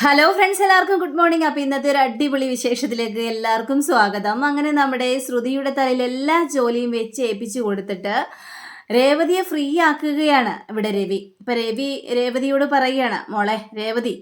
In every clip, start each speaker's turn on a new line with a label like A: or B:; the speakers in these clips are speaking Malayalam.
A: ഹലോ ഫ്രണ്ട്സ് എല്ലാവർക്കും ഗുഡ് മോർണിംഗ് അപ്പോൾ ഇന്നത്തെ ഒരു അടിപൊളി വിശേഷത്തിലേക്ക് എല്ലാവർക്കും സ്വാഗതം. അങ്ങനെ നമ്മുടെ ശ്രുതിയുടെ തലയിൽ എല്ലാ ജോലിയും വെച്ച് ഏൽപ്പിച്ചു കൊടുത്തിട്ട് രേവതിയെ ഫ്രീ ആക്കുകയാണ് ഇവിടെ രവി. ഇപ്പൊ രവി രേവതിയോട് പറയുകയാണ് മോളെ രേവതി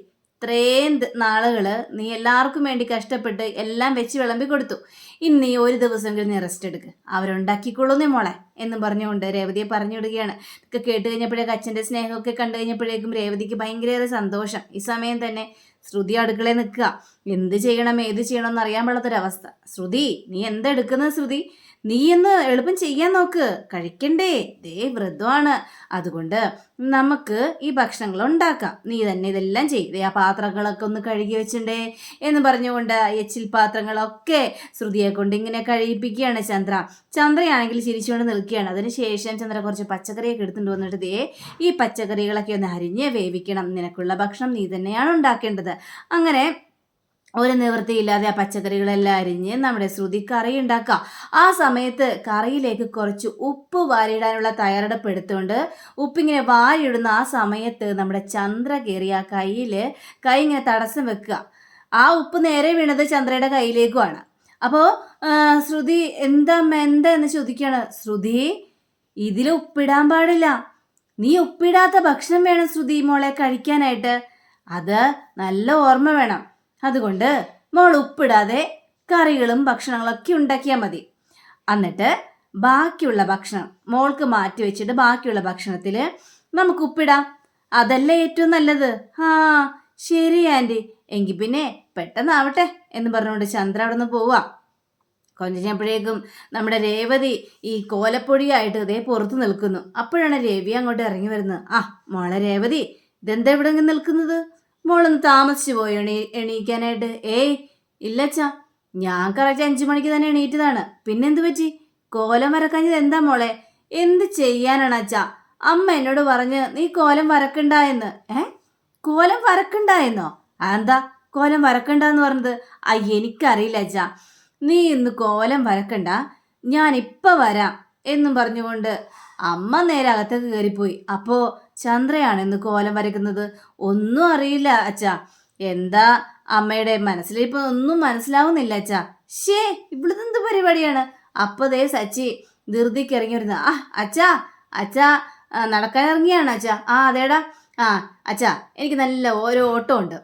A: ഇത്രയും നാളുകൾ നീ എല്ലാവർക്കും വേണ്ടി കഷ്ടപ്പെട്ട് എല്ലാം വെച്ച് വിളമ്പി കൊടുത്തു. ഇനി നീ ഒരു ദിവസമെങ്കിലും നീ റെസ്റ്റ് എടുക്ക്. അവരുണ്ടാക്കിക്കൊള്ളുന്നേ മോളെ എന്ന് പറഞ്ഞുകൊണ്ട് രേവതിയെ പറഞ്ഞു വിടുകയാണ് ഇതൊക്കെ കേട്ട് കഴിഞ്ഞപ്പോഴേക്കും അച്ഛന്റെ സ്നേഹമൊക്കെ കണ്ടു കഴിഞ്ഞപ്പോഴേക്കും രേവതിക്ക് ഭയങ്കര സന്തോഷം. ഈ സമയം തന്നെ ശ്രുതി അടുക്കളയിൽ നിൽക്കുക. എന്ത് ചെയ്യണം ഏത് ചെയ്യണം എന്ന് അറിയാൻ പാടാത്തൊരവസ്ഥ ശ്രുതി നീ എന്താ എടുക്കുന്നത് ശ്രുതി? നീ എന്ന് എളുപ്പം ചെയ്യാൻ നോക്ക്. കഴിക്കണ്ടേ. ദേ വ്രതമാണ് അതുകൊണ്ട് നമുക്ക് ഈ ഭക്ഷണങ്ങൾ ഉണ്ടാക്കാം. നീ തന്നെ ഇതെല്ലാം ചെയ്യും. ദേ ആ പാത്രങ്ങളൊക്കെ ഒന്ന് കഴുകി വെച്ചിണ്ടേ എന്ന് പറഞ്ഞുകൊണ്ട് എച്ചിൽ പാത്രങ്ങളൊക്കെ ശ്രുതിയെ കൊണ്ട് ഇങ്ങനെ കഴിപ്പിക്കുകയാണ് ചന്ദ്ര. ചന്ദ്രയാണെങ്കിൽ ചിരിച്ചുകൊണ്ട് നിൽക്കുകയാണ്. അതിനുശേഷം ചന്ദ്ര കുറച്ച് പച്ചക്കറിയൊക്കെ എടുത്തുകൊണ്ട് വന്നിട്ട് ദേ ഈ പച്ചക്കറികളൊക്കെ ഒന്ന് അരിഞ്ഞ് വേവിക്കണം. നിനക്കുള്ള ഭക്ഷണം നീ തന്നെയാണ് ഉണ്ടാക്കേണ്ടത്. അങ്ങനെ ഒരു നിവൃത്തിയില്ലാതെ ആ പച്ചക്കറികളെല്ലാം അരിഞ്ഞ് നമ്മുടെ ശ്രുതി കറി ഉണ്ടാക്കാം. ആ സമയത്ത് കറിയിലേക്ക് കുറച്ച് ഉപ്പ് വാരിയിടാനുള്ള തയ്യാറെടുപ്പ് എടുത്തുകൊണ്ട് ഉപ്പിങ്ങനെ വാരിയിടുന്ന ആ സമയത്ത് നമ്മുടെ ചന്ദ്ര കയറി ആ കയ്യിൽ കൈ ഇങ്ങനെ തടസ്സം വെക്കുക. ആ ഉപ്പ് നേരെ വീണത് ചന്ദ്രയുടെ കയ്യിലേക്കുമാണ്. അപ്പോൾ ശ്രുതി എന്താ എന്താ എന്ന് ചോദിക്കുകയാണ്. ശ്രുതി ഇതിൽ ഉപ്പിടാൻ പാടില്ല. നീ ഉപ്പിടാത്ത ഭക്ഷണം വേണം ശ്രുതി മോളെ കഴിക്കാനായിട്ട്. അത് നല്ല ഓർമ്മ വേണം. അതുകൊണ്ട് മോൾ ഉപ്പിടാതെ കറികളും ഭക്ഷണങ്ങളൊക്കെ ഉണ്ടാക്കിയാൽ മതി. എന്നിട്ട് ബാക്കിയുള്ള ഭക്ഷണം മോൾക്ക് മാറ്റി വെച്ചിട്ട് ബാക്കിയുള്ള ഭക്ഷണത്തിൽ നമുക്ക് ഉപ്പിടാം. അതല്ലേ ഏറ്റവും നല്ലത്? ആ ശരി ആന്റി എങ്കിൽ പിന്നെ പെട്ടെന്നാവട്ടെ എന്ന് പറഞ്ഞുകൊണ്ട് ചന്ദ്ര അവിടെ നിന്ന് പോവാം. കൊഞ്ചിഞ്ഞപ്പോഴേക്കും നമ്മുടെ രേവതി ഈ കോലപ്പൊടിയായിട്ട് ഇതേ പുറത്ത് നിൽക്കുന്നു. അപ്പോഴാണ് രേവി അങ്ങോട്ട് ഇറങ്ങി വരുന്നത്. ആ മോളെ രേവതി ഇതെന്താ ഇവിടെ നിൽക്കുന്നത്? മോളൊന്ന് താമസിച്ചു പോയോ എണീ എണീക്കാനായിട്ട്. ഏയ് ഇല്ലച്ചാ. ഞാൻ കറക്റ്റ് അഞ്ചു മണിക്ക് തന്നെ എണീറ്റതാണ്. പിന്നെന്ത് പറ്റി? കോലം വരക്കഞ്ഞത് എന്താ മോളെ? എന്ത് ചെയ്യാനാണ് അച്ഛാ അമ്മ എന്നോട് പറഞ്ഞ് നീ കോലം വരക്കണ്ട എന്ന്. ഏ? കോലം വരക്കണ്ട എന്നോ? അതെന്താ? കോലം വരക്കണ്ട എന്ന് പറഞ്ഞത്? ആ എനിക്കറിയില്ല അച്ഛാ നീ ഇന്ന് കോലം വരക്കണ്ട. ഞാൻ ഇപ്പം വരാം എന്നും പറഞ്ഞുകൊണ്ട് അമ്മ നേരെ അകത്തേക്ക് കയറിപ്പോയി അപ്പോൾ ചന്ദ്രയാണ് ഇന്ന് കോലം വരയ്ക്കുന്നത്? ഒന്നും അറിയില്ല അച്ഛാ. എന്താ അമ്മയുടെ മനസ്സിലിപ്പോ ഒന്നും മനസ്സിലാവുന്നില്ല അച്ഛാ. ഷേ ഇവിടുത്തെ എന്ത് പരിപാടിയാണ്? അപ്പതേ സച്ചി ധൃതിക്ക് ഇറങ്ങി വരുന്ന ആ അച്ഛാ അച്ഛാ നടക്കാൻ ഇറങ്ങിയാണ് അച്ഛാ. ആ അതേടാ. ആ അച്ഛാ എനിക്ക് നല്ല ഓരോ ഓട്ടം ഉണ്ട്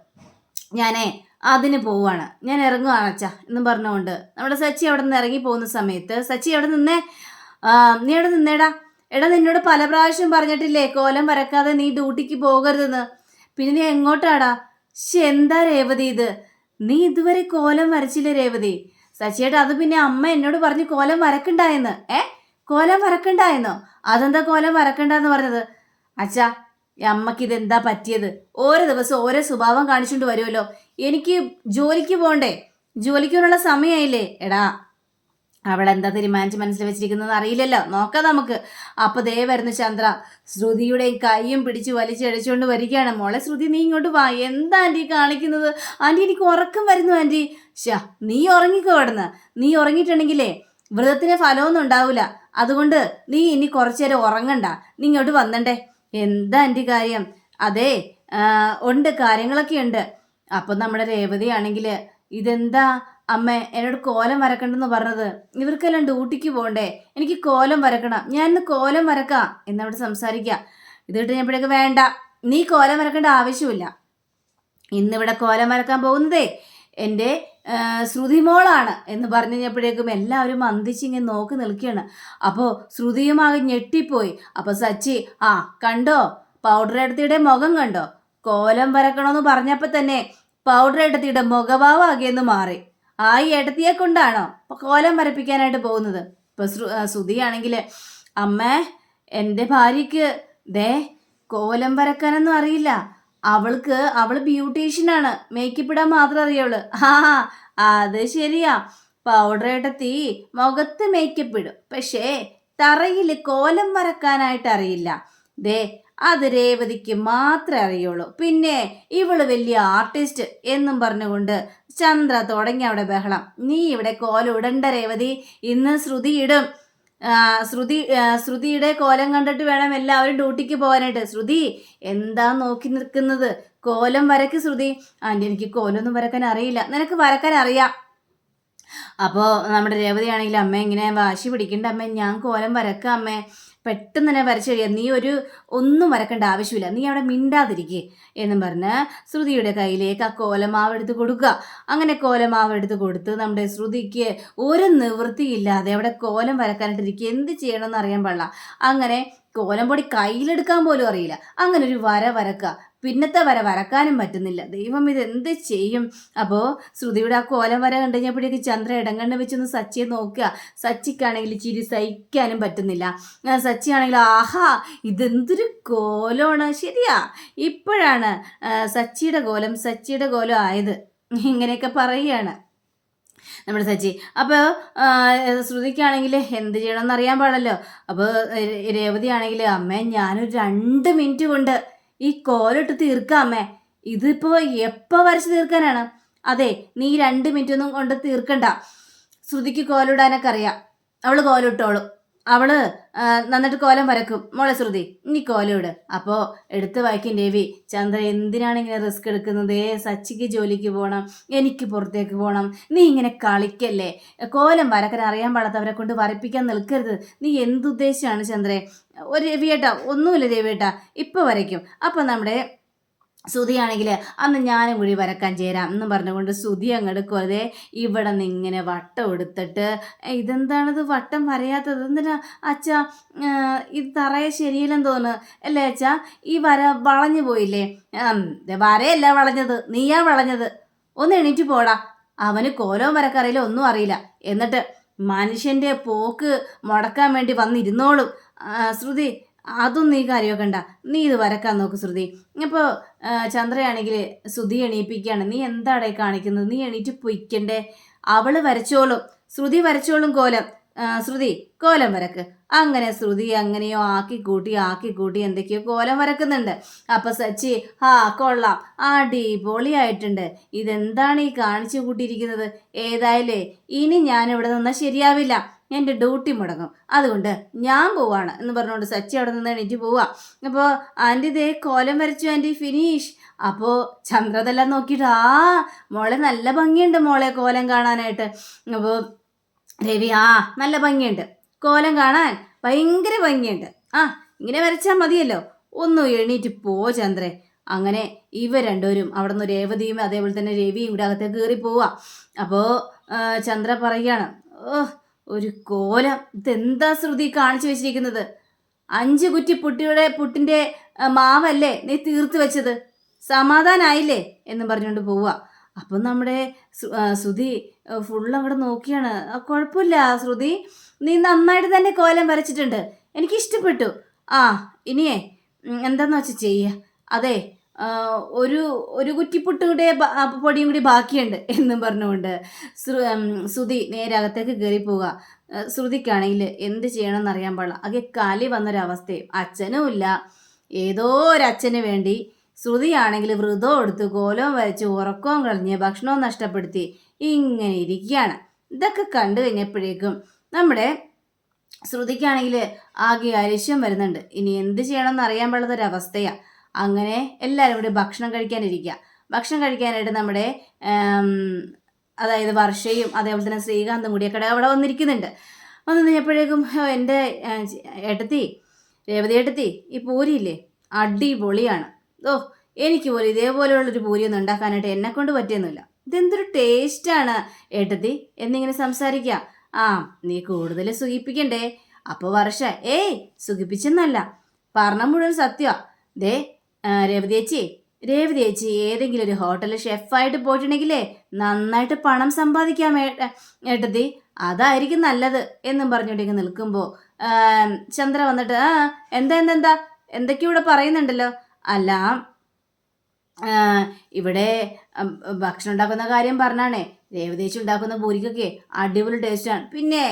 A: ഞാനേ അതിന് പോവാണ്. ഞാൻ ഇറങ്ങുവാണ് അച്ഛാ എന്നും പറഞ്ഞുകൊണ്ട്. നമ്മുടെ സച്ചി അവിടെ നിന്ന് ഇറങ്ങി പോകുന്ന സമയത്ത് സച്ചി അവിടെ നിന്നേ. നീ അവിടെ നിന്നേടാ. എടാ നിന്നോട് പല പ്രാവശ്യം പറഞ്ഞിട്ടില്ലേ കോലം വരക്കാതെ നീ ഡ്യൂട്ടിക്ക് പോകരുതെന്ന്. പിന്നെ നീ എങ്ങോട്ടാടാ? എന്താ രേവതി ഇത്? നീ ഇതുവരെ കോലം വരച്ചില്ല രേവതി? സച്ചിയേട്ടാ അത് പിന്നെ അമ്മ എന്നോട് പറഞ്ഞു കോലം വരക്കണ്ടായെന്ന്. ഏ? കോലം വരക്കണ്ടായെന്നോ? അതെന്താ കോലം വരക്കണ്ടെന്ന് പറഞ്ഞത്? അച്ഛാ അമ്മയ്ക്ക് ഇതെന്താ പറ്റിയത്? ഓരോ ദിവസം ഓരോ സ്വഭാവം കാണിച്ചുകൊണ്ട് വരുമല്ലോ. എനിക്ക് ജോലിക്ക് പോണ്ടേ ജോലിക്ക് പോകാനുള്ള സമയമായില്ലേ? എടാ. അവൾ എന്താ തീരുമാനിച്ച് മനസ്സിൽ വെച്ചിരിക്കുന്നത് അറിയില്ലല്ലോ. നോക്കാം നമുക്ക്. അപ്പൊ ദേ വരുന്ന ചന്ദ്ര. ശ്രുതിയുടെയും കൈയും പിടിച്ച് വലിച്ചടിച്ചുകൊണ്ട് വരികയാണ്. മോളെ ശ്രുതി നീ ഇങ്ങോട്ട് വാ. എന്താ ആന്റി കാണിക്കുന്നത്? ആന്റി എനിക്ക് ഉറക്കം വരുന്നു ആന്റി ഷാ നീ ഉറങ്ങിക്കോ അവിടുന്ന്. നീ ഉറങ്ങിയിട്ടുണ്ടെങ്കിലേ വ്രതത്തിന് ഫലമൊന്നും ഉണ്ടാവില്ല അതുകൊണ്ട് നീ ഇനി കുറച്ചു നേരം ഉറങ്ങണ്ട. നീ ഇങ്ങോട്ട് വന്നണ്ടേ. എന്താ ആന്റി കാര്യം? അതെ ഉണ്ട്. കാര്യങ്ങളൊക്കെ ഉണ്ട്. അപ്പൊ നമ്മുടെ രേവതിയാണെങ്കിൽ ഇതെന്താ? അമ്മ എന്നോട് കോലം വരക്കണ്ടെന്ന് പറഞ്ഞത്. ഇവർക്കെല്ലാം ഡ്യൂട്ടിക്ക് പോകണ്ടേ എനിക്ക് കോലം വരക്കണം. ഞാൻ ഇന്ന് കോലം വരക്കാം. എന്നവിടെ സംസാരിക്കുക ഇത് കിട്ടുമ്പോഴേക്ക് വേണ്ട. നീ കോലം വരക്കേണ്ട ആവശ്യമില്ല. ഇന്നിവിടെ കോലം വരക്കാൻ പോകുന്നതേ എന്റെ ശ്രുതിമോളാണ് എന്ന് പറഞ്ഞു കഴിഞ്ഞപ്പോഴേക്കും എല്ലാവരും മന്ദിച്ചിങ്ങനെ നോക്കി നിൽക്കുകയാണ്. അപ്പോൾ ശ്രുതിയുമാകെ ഞെട്ടിപ്പോയി. അപ്പോൾ സച്ചി ആ കണ്ടോ? പൗഡർ എടുത്തിയുടെ മുഖം കണ്ടോ? കോലം വരക്കണമെന്ന് പറഞ്ഞപ്പോൾ തന്നെ പൗഡർ എടുത്തിയുടെ മുഖഭാവമാകിയെന്ന് മാറി. ആ ഈ ഏട്ടത്തിയെ കൊണ്ടാണോ? കോലം വരപ്പിക്കാനായിട്ട് പോകുന്നത്. ഇപ്പൊ ശ്രുതിയാണെങ്കിൽ അമ്മേ എന്റെ ഭാര്യക്ക് ദേ കോലം വരക്കാനൊന്നും അറിയില്ല. അവൾക്ക് അവൾ ബ്യൂട്ടീഷ്യനാണ് മേക്കപ്പ് ഇടാൻ മാത്രം അറിയുള്ളൂ. ആ അത് ശരിയാ. പൗഡർ ഇടത്തി മുഖത്ത് മേക്കപ്പ് ഇടും. പക്ഷേ തറയിൽ കോലം വരക്കാനായിട്ട് അറിയില്ല. ദേ അത് രേവതിക്ക് മാത്രമേ അറിയുള്ളൂ. പിന്നെ ഇവൾ വലിയ ആർട്ടിസ്റ്റ് എന്നും പറഞ്ഞുകൊണ്ട് ചന്ദ്ര തുടങ്ങി അവിടെ ബഹളം. നീ ഇവിടെ കോലം ഇടണ്ട രേവതി. ഇന്ന് ശ്രുതി ഇടും. ശ്രുതി ശ്രുതിയുടെ കോലം കണ്ടിട്ട് വേണം എല്ലാവരും ഡ്യൂട്ടിക്ക് പോകാനായിട്ട്. ശ്രുതി എന്താ നോക്കി നിൽക്കുന്നത്? കോലം വരയ്ക്ക് ശ്രുതി. ആന്റി എനിക്ക് കോലൊന്നും വരക്കാൻ അറിയില്ല. നിനക്ക് വരക്കാൻ അറിയാം. അപ്പോൾ നമ്മുടെ രേവതിയാണെങ്കിൽ അമ്മ ഇങ്ങനെ വാശി പിടിക്കേണ്ട അമ്മ. ഞാൻ കോലം വരക്കാം അമ്മേ. പെട്ടെന്ന് തന്നെ വരച്ചു കഴിയാം നീ ഒരു ഒന്നും വരക്കേണ്ട ആവശ്യമില്ല. നീ അവിടെ മിണ്ടാതിരിക്കേ എന്നും പറഞ്ഞ് ശ്രുതിയുടെ കയ്യിലേക്ക് ആ കോലമാവ് എടുത്ത് കൊടുക്കുക. അങ്ങനെ കോലമാവ് എടുത്ത് കൊടുത്ത് നമ്മുടെ ശ്രുതിക്ക് ഒരു നിവൃത്തിയില്ലാതെ അവിടെ കോലം വരക്കാനായിട്ടിരിക്കുക. എന്ത് ചെയ്യണമെന്ന് അറിയാൻ പാടില്ല. അങ്ങനെ കോലം പൊടി കയ്യിലെടുക്കാൻ പോലും അറിയില്ല. അങ്ങനെ ഒരു വര വരക്കുക പിന്നത്തെ വര വരക്കാനും പറ്റുന്നില്ല. ദൈവം ഇത് എന്ത് ചെയ്യും? അപ്പോൾ ശ്രുതിയുടെ ആ കോലം വര കണ്ടു കഴിഞ്ഞപ്പോഴേക്ക് ചന്ദ്ര ഇടങ്കണ്ണ് വെച്ചൊന്ന് സച്ചിയെ നോക്കുക. സച്ചിക്കാണെങ്കിൽ ചിരി സഹിക്കാനും പറ്റുന്നില്ല. സച്ചിയാണെങ്കിൽ ആഹാ ഇതെന്തൊരു കോലമാണ്. ശരിയാ. ഇപ്പോഴാണ് സച്ചിയുടെ കോലം സച്ചിയുടെ കോലം ആയത്. ഇങ്ങനെയൊക്കെ പറയുകയാണ്. നമ്മുടെ സച്ചി. അപ്പോൾ ശ്രുതിക്കാണെങ്കിൽ എന്ത് ചെയ്യണമെന്ന് അറിയാൻ പാടല്ലോ അപ്പോൾ രേവതി ആണെങ്കിൽ അമ്മേ ഞാനൊരു രണ്ട് മിനിറ്റ് കൊണ്ട് ഈ കോലിട്ട് തീർക്കാം അമ്മേ. ഇതിപ്പോൾ എപ്പോൾ വരച്ച് തീർക്കാനാണ്? അതെ നീ രണ്ട് മിനിറ്റ് ഒന്നും കൊണ്ട് തീർക്കണ്ട. ശ്രുതിക്ക് കോലിടാനൊക്കെ അറിയാം. അവൾ കോലിട്ടോളും. അവൾ നന്നിട്ട് കോലം വരക്കും. മോളെ ശ്രുതി നീ ഇട്. അപ്പോൾ എടുത്ത് വായിക്കും രവി ചന്ദ്ര എന്തിനാണ് ഇങ്ങനെ റിസ്ക് എടുക്കുന്നത്? സച്ചിക്ക് ജോലിക്ക് പോകണം എനിക്ക് പുറത്തേക്ക് പോകണം നീ ഇങ്ങനെ കളിക്കല്ലേ? കോലം വരക്കാൻ അറിയാൻ പാടാത്തവരെ കൊണ്ട് വരപ്പിക്കാൻ നിൽക്കരുത്. നീ എന്തുദ്ദേശിച്ചാണ് ചന്ദ്രേ? ഒരു രവിയേട്ടാ ഒന്നുമില്ല രവിയേട്ടാ. ഇപ്പൊ വരയ്ക്കും. അപ്പൊ നമ്മുടെ സുതിയാണെങ്കിൽ അന്ന് ഞാനും കൂടി വരക്കാൻ ചേരാം എന്നും പറഞ്ഞുകൊണ്ട് ശ്രുതി അങ്ങോട്ട് കുറെ ഇവിടെ നിന്ന് ഇങ്ങനെ വട്ടം എടുത്തിട്ട് "ഏ, ഇതെന്താണിത് വട്ടം വരയാത്തത്? എന്തിനാ? അച്ഛാ ഇത് തറയെ ശരിയില്ലെന്ന് തോന്നുന്നു. അല്ലേ അച്ഛാ ഈ വര വളഞ്ഞു പോയില്ലേ? വരയല്ല വളഞ്ഞത് നീയാ വളഞ്ഞത്. ഒന്ന് എണീറ്റ് പോടാ. അവന് കോലവും വരക്കറിയില്ല ഒന്നും അറിയില്ല. എന്നിട്ട് മനുഷ്യന്റെ പോക്ക് മുടക്കാൻ വേണ്ടി വന്നിരുന്നോളും. ശ്രുതി അതൊന്നും നീ കാര്യമാക്കണ്ട നീ ഇത് വരക്കാൻ നോക്ക് ശ്രുതി. ഇപ്പോൾ ചന്ദ്രയാണെങ്കിൽ ശ്രുതി എണീപ്പിക്കുകയാണ്. നീ എന്താടേ കാണിക്കുന്നത്? നീ എണീറ്റ് പൊയ്ക്കണ്ടേ. അവൾ വരച്ചോളും. ശ്രുതി വരച്ചോളും കോലം. ശ്രുതി കോലം വരക്ക്. അങ്ങനെ ശ്രുതി അങ്ങനെയോ ആക്കി കൂട്ടി ആക്കി കൂട്ടി എന്തൊക്കെയോ കോലം വരക്കുന്നുണ്ട്. അപ്പൊ സച്ചി ആ കൊള്ളാം. അടിപൊളിയായിട്ടുണ്ട്. ഇതെന്താണ് ഈ കാണിച്ചു കൂട്ടിയിരിക്കുന്നത്? ഏതായാലേ ഇനി ഞാൻ ഇവിടെ നിന്നാൽ ശരിയാവില്ല. എന്റെ ഡ്യൂട്ടി മുടങ്ങും. അതുകൊണ്ട് ഞാൻ പോവാണ് എന്ന് പറഞ്ഞുകൊണ്ട് സച്ചി അവിടെ നിന്ന് എണീറ്റ് പോവാ. അപ്പോൾ ആന്റി ദേ കോലം വരച്ചു ആന്റി ഫിനിഷ്. അപ്പോൾ ചന്ദ്രതെല്ലാം നോക്കിയിട്ട് ആ മോളെ നല്ല ഭംഗിയുണ്ട് മോളെ കോലം കാണാനായിട്ട്. അപ്പോൾ രവി ആ നല്ല ഭംഗിയുണ്ട്. കോലം കാണാൻ ഭയങ്കര ഭംഗിയുണ്ട്. ആ ഇങ്ങനെ വരച്ചാൽ മതിയല്ലോ. ഒന്നും എണീറ്റ് പോ ചന്ദ്രേ. അങ്ങനെ ഇവ രണ്ടുപേരും അവിടെ നിന്ന് രേവതിയും അതേപോലെ തന്നെ രവിയും കൂടെ അകത്തേക്ക് കയറി പോവാ. അപ്പോൾ ചന്ദ്ര പറയുകയാണ് ഓ ഒരു കോലം. ഇതെന്താ ശ്രുതി കാണിച്ചു വെച്ചിരിക്കുന്നത്? അഞ്ച് കുറ്റി പുട്ടിയുടെ പുട്ടിന്റെ മാവല്ലേ നീ തീർത്ത് വെച്ചത്? സമാധാനായില്ലേ? എന്ന് പറഞ്ഞുകൊണ്ട് പോവുക. അപ്പം നമ്മുടെ ശ്രുതി ഫുൾ അവിടെ നോക്കിയാണ്. "ആ, കുഴപ്പമില്ല ശ്രുതി. നീ നന്നായിട്ട് തന്നെ കോലം വരച്ചിട്ടുണ്ട്. എനിക്കിഷ്ടപ്പെട്ടു. ആ ഇനിയേ എന്താന്ന് വെച്ചാൽ ചെയ്യുക അതെ ഒരു ഒരു കുറ്റിപ്പുട്ടുകൂടെ പൊടിയും കൂടി ബാക്കിയുണ്ട് എന്നും പറഞ്ഞുകൊണ്ട് ശ്രുതി നേരെ അകത്തേക്ക് കയറി പോവുക. ശ്രുതിക്കാണെങ്കിൽ എന്ത് ചെയ്യണമെന്ന് അറിയാൻ പാടില്ല. ആകെ കലി വന്നൊരവസ്ഥയും. അച്ഛനും ഇല്ല. ഏതോ ഒരച്ഛന് വേണ്ടി ശ്രുതിയാണെങ്കിൽ വ്രതവും എടുത്ത് കോലവും വരച്ച് ഉറക്കവും കളഞ്ഞ് ഭക്ഷണവും നഷ്ടപ്പെടുത്തി ഇങ്ങനെ ഇരിക്കുകയാണ്. ഇതൊക്കെ കണ്ടു കഴിഞ്ഞപ്പോഴേക്കും നമ്മുടെ ശ്രുതിക്കാണെങ്കിൽ ആകെ അരിശം വരുന്നുണ്ട്. ഇനി എന്ത് ചെയ്യണമെന്ന് അറിയാൻ പാടുന്നൊരവസ്ഥയാണ് അങ്ങനെ എല്ലാവരും കൂടി ഭക്ഷണം കഴിക്കാനിരിക്കുക ഭക്ഷണം കഴിക്കാനായിട്ട് നമ്മുടെ അതായത് വർഷയും അതേപോലെ തന്നെ ശ്രീകാന്തും കൂടിയൊക്കെ അവിടെ വന്നിരിക്കുന്നുണ്ട്. വന്നു കഴിഞ്ഞപ്പോഴേക്കും "ഹോ, എന്റെ ഏട്ടത്തി രേവതി ഏട്ടത്തി ഈ പൂരിയില്ലേ? അടിപൊളിയാണ്. ഓ എനിക്ക് പോലും ഇതേപോലെയുള്ളൊരു പൂരിയൊന്നും ഉണ്ടാക്കാനായിട്ട് എന്നെ കൊണ്ട് പറ്റിയൊന്നുമില്ല. ഇതെന്തൊരു ടേസ്റ്റാണ് ഏട്ടത്തി എന്നിങ്ങനെ സംസാരിക്കുക ആ നീ കൂടുതൽ സുഖിപ്പിക്കണ്ടേ? അപ്പോൾ വർഷ ഏയ് സുഖിപ്പിച്ചെന്നല്ല. പറഞ്ഞ മുഴുവൻ സത്യമാ ദേ രേവതി ചേച്ചി രേവതി ചേച്ചി ഏതെങ്കിലും ഒരു ഹോട്ടലിൽ ഷെഫായിട്ട് പോയിട്ടുണ്ടെങ്കിലേ നന്നായിട്ട് പണം സമ്പാദിക്കാം ഏട്ട- ഏട്ടത്തി. അതായിരിക്കും നല്ലത് എന്നും പറഞ്ഞുകൊണ്ടിങ്ങനെ നിൽക്കുമ്പോൾ ചന്ദ്ര വന്നിട്ട് ആ എന്താ എന്താ എന്താ? എന്തൊക്കെയോ ഇവിടെ പറയുന്നുണ്ടല്ലോ. അല്ല ഇവിടെ ഭക്ഷണം ഉണ്ടാക്കുന്ന കാര്യം പറഞ്ഞാണേ. രേവതേച്ചി ഉണ്ടാക്കുന്ന പൂരിക്കൊക്കെ അടിപൊളി ടേസ്റ്റാണ് പിന്നെ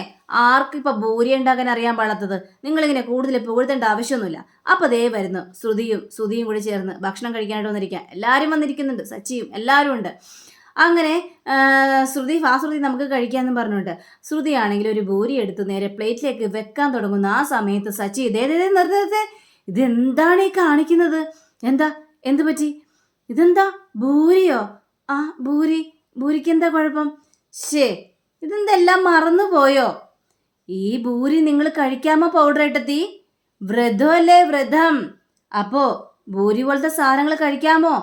A: ആർക്കും ഇപ്പൊ പൂരി ഉണ്ടാക്കാൻ അറിയാൻ പാടാത്തത്? നിങ്ങളിങ്ങനെ കൂടുതൽ പുകഴ്ത്തേണ്ട ആവശ്യമൊന്നുമില്ല. അപ്പോൾ ദേ വരുന്നു ശ്രുതിയും ശ്രുതിയും കൂടി ചേർന്ന് ഭക്ഷണം കഴിക്കാനായിട്ട് വന്നിരിക്കുക എല്ലാവരും വന്നിരിക്കുന്നുണ്ട് സച്ചിയും എല്ലാവരും ഉണ്ട്. അങ്ങനെ ശ്രുതി ആ ശ്രുതി നമുക്ക് കഴിക്കാമെന്ന് പറഞ്ഞുകൊണ്ട് ശ്രുതിയാണെങ്കിൽ ഒരു ഭൂരി എടുത്ത് നേരെ പ്ലേറ്റിലേക്ക് വെക്കാൻ തുടങ്ങുന്ന. ആ സമയത്ത് സച്ചി ഇതേ നിർത്തേ. ഇതെന്താണ് ഈ കാണിക്കുന്നത്? എന്താ? എന്ത് പറ്റി? ഇതെന്താ? ഭൂരിയോ? ആ ഭൂരി. ഭൂരിക്ക് എന്താ കുഴപ്പം? ശേ ഇതെന്തെല്ലാം മറന്നു പോയോ ഈ ഭൂരി നിങ്ങൾ കഴിക്കാമോ പൗഡർ ഇട്ടെത്തി? വ്രതമല്ലേ വ്രതം അപ്പോ ഭൂരി പോലത്തെ സാധനങ്ങൾ കഴിക്കാമോ?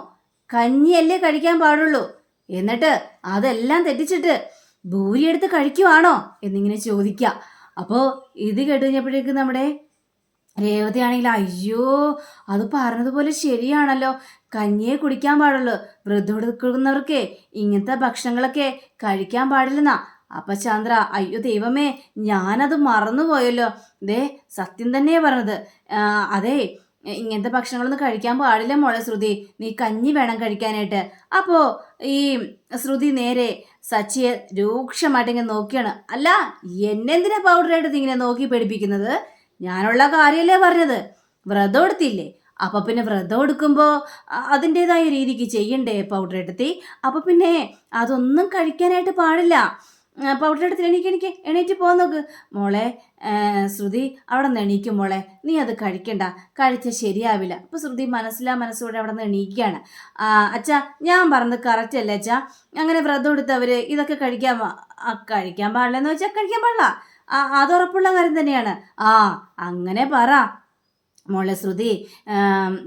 A: കഞ്ഞിയല്ലേ കഴിക്കാൻ പാടുള്ളൂ. എന്നിട്ട് അതെല്ലാം തെറ്റിച്ചിട്ട് ഭൂരി എടുത്ത് കഴിക്കുവാണോ? എന്നിങ്ങനെ ചോദിക്കുക അപ്പോൾ ഇത് കേട്ട് കഴിഞ്ഞപ്പോഴേക്കും നമ്മുടെ രേവതിയാണെങ്കിൽ അയ്യോ അത് പറഞ്ഞതുപോലെ ശരിയാണല്ലോ. കഞ്ഞിയെ കുടിക്കാൻ പാടുള്ളൂ. വൃദ്ധോട് കൊടുക്കുന്നവർക്ക് ഇങ്ങനത്തെ ഭക്ഷണങ്ങളൊക്കെ കഴിക്കാൻ പാടില്ലെന്നാ. അപ്പ ചന്ദ്ര അയ്യോ ദൈവമേ ഞാനത് മറന്നുപോയല്ലോ. ദേ സത്യം തന്നെയാ പറഞ്ഞത്. അതെ ഇങ്ങനത്തെ ഭക്ഷണങ്ങളൊന്നും കഴിക്കാൻ പാടില്ല മോളെ ശ്രുതി. നീ കഞ്ഞി വേണം കഴിക്കാനായിട്ട്. അപ്പോ ഈ ശ്രുതി നേരെ സച്ചിയെ രൂക്ഷമായിട്ട് ഇങ്ങനെ നോക്കിയാണ്. അല്ല എന്നെന്തിനാ പൗഡറായിട്ട് ഇങ്ങനെ നോക്കി പഠിപ്പിക്കുന്നത് ഞാനുള്ള കാര്യമല്ലേ പറഞ്ഞത്. വ്രതം എടുത്തില്ലേ? അപ്പൊ പിന്നെ വ്രതം എടുക്കുമ്പോൾ അതിന്റെതായ രീതിക്ക് ചെയ്യണ്ടേ പൗഡർ എടുത്തി? അപ്പം പിന്നെ അതൊന്നും കഴിക്കാനായിട്ട് പാടില്ല. പൗഡർ എടുത്ത് എണീക്ക് എണീക്ക്. എണീറ്റ് പോകാൻ നോക്ക്. മോളെ ശ്രുതി അവിടെ നിന്ന് എണീക്കും മോളെ. നീ അത് കഴിക്കണ്ട. കഴിച്ച ശരിയാവില്ല. അപ്പോൾ ശ്രുതി മനസ്സിലാ മനസ്സോടെ അവിടെ നിന്ന് എണീക്കുകയാണ്. അച്ഛാ ഞാൻ പറഞ്ഞത് കറക്റ്റ് അല്ലേ അച്ഛാ? അങ്ങനെ വ്രതം എടുത്തവർ ഇതൊക്കെ കഴിക്കാൻ കഴിക്കാൻ പാടില്ലെന്ന് വെച്ചാൽ കഴിക്കാൻ പാടില്ല. അത് ഉറപ്പുള്ള കാര്യം തന്നെയാണ്. ആ അങ്ങനെ പറ. മോളെ ശ്രുതി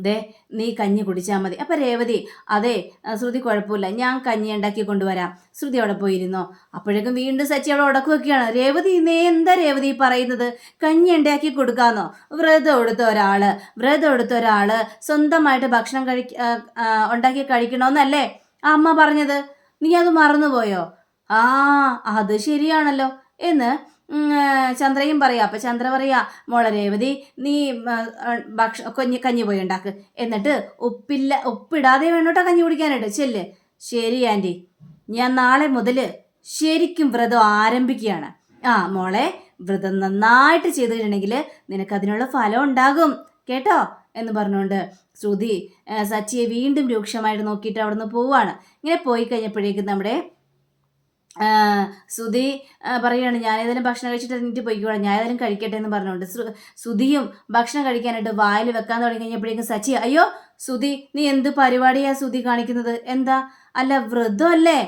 A: ദേ നീ കഞ്ഞി കുടിച്ചാൽ മതി. അപ്പം രേവതി അതെ ശ്രുതി കുഴപ്പമില്ല ഞാൻ കഞ്ഞി ഉണ്ടാക്കി കൊണ്ടുവരാം. ശ്രുതി അവിടെ പോയിരുന്നോ? അപ്പോഴേക്കും വീണ്ടും സച്ചി അവിടെ ഉടക്കുകയാണ് രേവതി നീ എന്താ രേവതി പറയുന്നത്? കഞ്ഞി ഉണ്ടാക്കി കൊടുക്കാമെന്നോ വ്രതം എടുത്ത ഒരാൾ വ്രതം എടുത്ത ഒരാൾ സ്വന്തമായിട്ട് ഭക്ഷണം കഴി ഉണ്ടാക്കി കഴിക്കണമെന്നല്ലേ ആ അമ്മ പറഞ്ഞത്. നീ അത് മറന്നുപോയോ? ആ അത് ശരിയാണല്ലോ. എന്ന് ചന്ദ്രയും പറയാം അപ്പം ചന്ദ്ര പറയാ മോളെ രേവതി നീ ഭക്ഷ കഞ്ഞി കഞ്ഞി പോയി ഉണ്ടാക്ക്. എന്നിട്ട് ഉപ്പില്ല ഉപ്പിടാതെ വേണോട്ടോ കഞ്ഞി കുടിക്കാനായിട്ട്. ചെല്ല്. ശരി ആന്റി ഞാൻ നാളെ മുതൽ ശരിക്കും വ്രതം ആരംഭിക്കുകയാണ്. ആ മോളെ വ്രതം നന്നായിട്ട് ചെയ്തിട്ടുണ്ടെങ്കിൽ നിനക്ക് അതിനുള്ള ഫലം ഉണ്ടാകും. കേട്ടോ? എന്ന് പറഞ്ഞുകൊണ്ട് ശ്രുതി സച്ചിയെ വീണ്ടും രൂക്ഷമായിട്ട് നോക്കിയിട്ട് അവിടെ നിന്ന് പോവാണ്. ഇങ്ങനെ പോയി കഴിഞ്ഞപ്പോഴേക്കും നമ്മുടെ സുധി പറയുകയാണ് ഞാൻ ഏതായാലും ഭക്ഷണം കഴിച്ചിട്ട് എന്നിട്ട് പോയിക്കോളാം ഞാൻ ഏതായാലും കഴിക്കട്ടെ എന്ന് പറഞ്ഞുകൊണ്ട്. സുധിയും ഭക്ഷണം കഴിക്കാനായിട്ട് വായിൽ വെക്കാൻ തുടങ്ങി കഴിഞ്ഞപ്പോഴേക്കും സച്ചി അയ്യോ സുധി നീ എന്ത് പരിപാടിയാ സുധി കാണിക്കുന്നത്? എന്താ? അല്ല വ്രതം അല്ലേ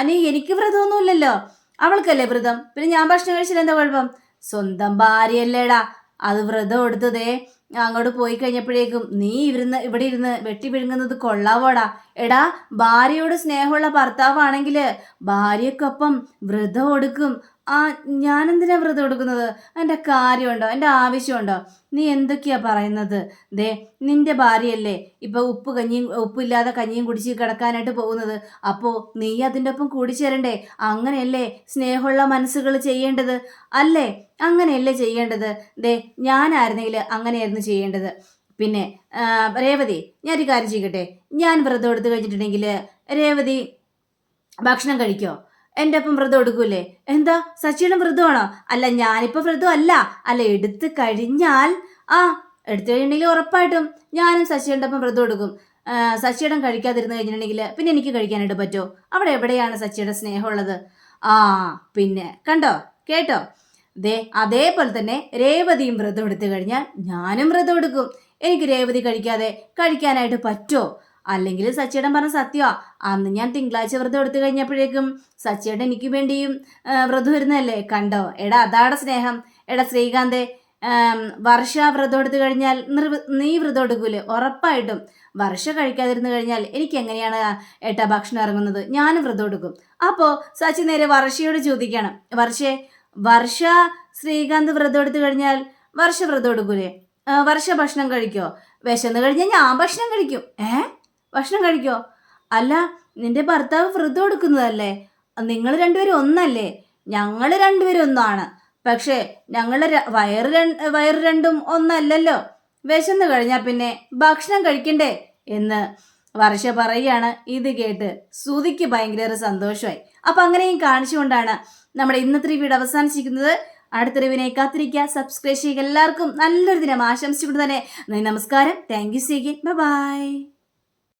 A: അനി എനിക്ക് വ്രതമൊന്നുമില്ലല്ലോ. അവൾക്കല്ലേ വ്രതം? പിന്നെ ഞാൻ ഭക്ഷണം കഴിച്ചില്ല എന്താ കുഴപ്പം? സ്വന്തം ഭാര്യയല്ലേടാ. അത് വ്രതം എടുത്തതേ. അങ്ങോട്ട് പോയി കഴിഞ്ഞപ്പോഴേക്കും നീ ഇരുന്ന് ഇവിടെ ഇരുന്ന് വെട്ടി വിഴുങ്ങുന്നത് കൊള്ളാവോടാ. എടാ ഭാര്യയോട് സ്നേഹമുള്ള ഭർത്താവാണെങ്കിൽ ഭാര്യക്കൊപ്പം വ്രതം എടുക്കും ആ ഞാനെന്തിനാ വ്രതം എടുക്കുന്നത് എന്റെ കാര്യമുണ്ടോ? എന്റെ ആവശ്യമുണ്ടോ? നീ എന്തൊക്കെയാ പറയുന്നത്? ദേ നിന്റെ ഭാര്യയല്ലേ ഇപ്പൊ ഉപ്പ് കഞ്ഞിയും ഉപ്പില്ലാതെ കഞ്ഞിയും കുടിച്ച് കിടക്കാനായിട്ട് പോകുന്നത്. അപ്പോൾ നീ അതിന്റെ ഒപ്പം കൂടി കൂടിച്ചേരണ്ടേ? അങ്ങനെയല്ലേ സ്നേഹമുള്ള മനസ്സുകൾ ചെയ്യേണ്ടത്? അല്ലേ? അങ്ങനെയല്ലേ ചെയ്യേണ്ടത്? ദേ ഞാനായിരുന്നെങ്കിൽ അങ്ങനെയായിരുന്നു ചെയ്യേണ്ടത്. പിന്നെ രേവതി ഞാനൊരു കാര്യം ചെയ്യട്ടെ? ഞാൻ വ്രതം എടുത്ത് കഴിഞ്ഞിട്ടുണ്ടെങ്കിൽ രേവതി ഭക്ഷണം കഴിക്കോ? എന്റെ ഒപ്പം വ്രതം എടുക്കൂലേ? എന്താ? സച്ചിയുടെ വ്രതമാണോ? അല്ല ഞാനിപ്പോൾ വ്രതം അല്ല അല്ല എടുത്ത് കഴിഞ്ഞാൽ ആ എടുത്തു കഴിഞ്ഞിട്ടുണ്ടെങ്കിൽ ഉറപ്പായിട്ടും ഞാനും സച്ചിയുടെ ഒപ്പം വ്രതം എടുക്കും. സച്ചിയുടെ കഴിക്കാതിരുന്ന് കഴിഞ്ഞിട്ടുണ്ടെങ്കിൽ പിന്നെ എനിക്ക് കഴിക്കാനായിട്ട് പറ്റുമോ അവിടെ എവിടെയാണ് സച്ചിയുടെ സ്നേഹമുള്ളത്? ആ പിന്നെ കണ്ടോ? കേട്ടോ? ദേ അതേപോലെ തന്നെ രേവതിയും വ്രതം എടുത്തു കഴിഞ്ഞാൽ ഞാനും വ്രതം എടുക്കും. എനിക്ക് രേവതി കഴിക്കാതെ കഴിക്കാനായിട്ട് പറ്റുമോ അല്ലെങ്കിൽ സച്ചിയേട്ടൻ പറഞ്ഞ സത്യമാ അന്ന് ഞാൻ തിങ്കളാഴ്ച വ്രതം എടുത്തു കഴിഞ്ഞപ്പോഴേക്കും സച്ചിയേട്ടൻ എനിക്ക് വേണ്ടിയും വ്രതം വരുന്നതല്ലേ കണ്ടോ? എടാ അതാടെ സ്നേഹം. എടാ ശ്രീകാന്തേ വർഷ വ്രതം എടുത്തു കഴിഞ്ഞാൽ നീ വ്രതം എടുക്കൂലേ? ഉറപ്പായിട്ടും. വർഷ കഴിക്കാതിരുന്നു കഴിഞ്ഞാൽ എനിക്ക് എങ്ങനെയാണ് ഏട്ടാ ഭക്ഷണം ഇറങ്ങുന്നത്? ഞാനും വ്രതം എടുക്കും. അപ്പോൾ സച്ചി നേരെ വർഷയോട് ചോദിക്കണം. വർഷേ വർഷ ശ്രീകാന്ത് വ്രതം എടുത്തു കഴിഞ്ഞാൽ വർഷ വ്രതം എടുക്കൂലേ? വർഷ ഭക്ഷണം കഴിക്കോ? വിശന്ന് കഴിഞ്ഞാൽ ഞാൻ ഭക്ഷണം കഴിക്കും. ഏ? ഭക്ഷണം കഴിക്കോ? അല്ല നിന്റെ ഭർത്താവ് വ്രതം എടുക്കുന്നതല്ലേ? നിങ്ങൾ രണ്ടുപേരും ഒന്നല്ലേ? ഞങ്ങൾ രണ്ടുപേരും ഒന്നാണ്. പക്ഷേ ഞങ്ങളുടെ വയറ് വയറ് രണ്ടും ഒന്നല്ലല്ലോ. വിശന്ന് കഴിഞ്ഞാൽ പിന്നെ ഭക്ഷണം കഴിക്കണ്ടേ എന്ന് വർഷ പറയുകയാണ് ഇത് കേട്ട്. സുതിക്ക് ഭയങ്കര സന്തോഷമായി. അപ്പം അങ്ങനെയും കാണിച്ചുകൊണ്ടാണ് നമ്മുടെ ഇന്നത്തെ റിവ്യൂടെ അവസാനിച്ചിരിക്കുന്നത്. അടുത്ത റിവിനെ കാത്തിരിക്കുക. സബ്സ്ക്രൈബ് ചെയ്യുക. എല്ലാവർക്കും നല്ലൊരു ദിനം ആശംസിച്ചുകൊണ്ട് തന്നെ നമസ്കാരം. Thank you സീഗിൻ by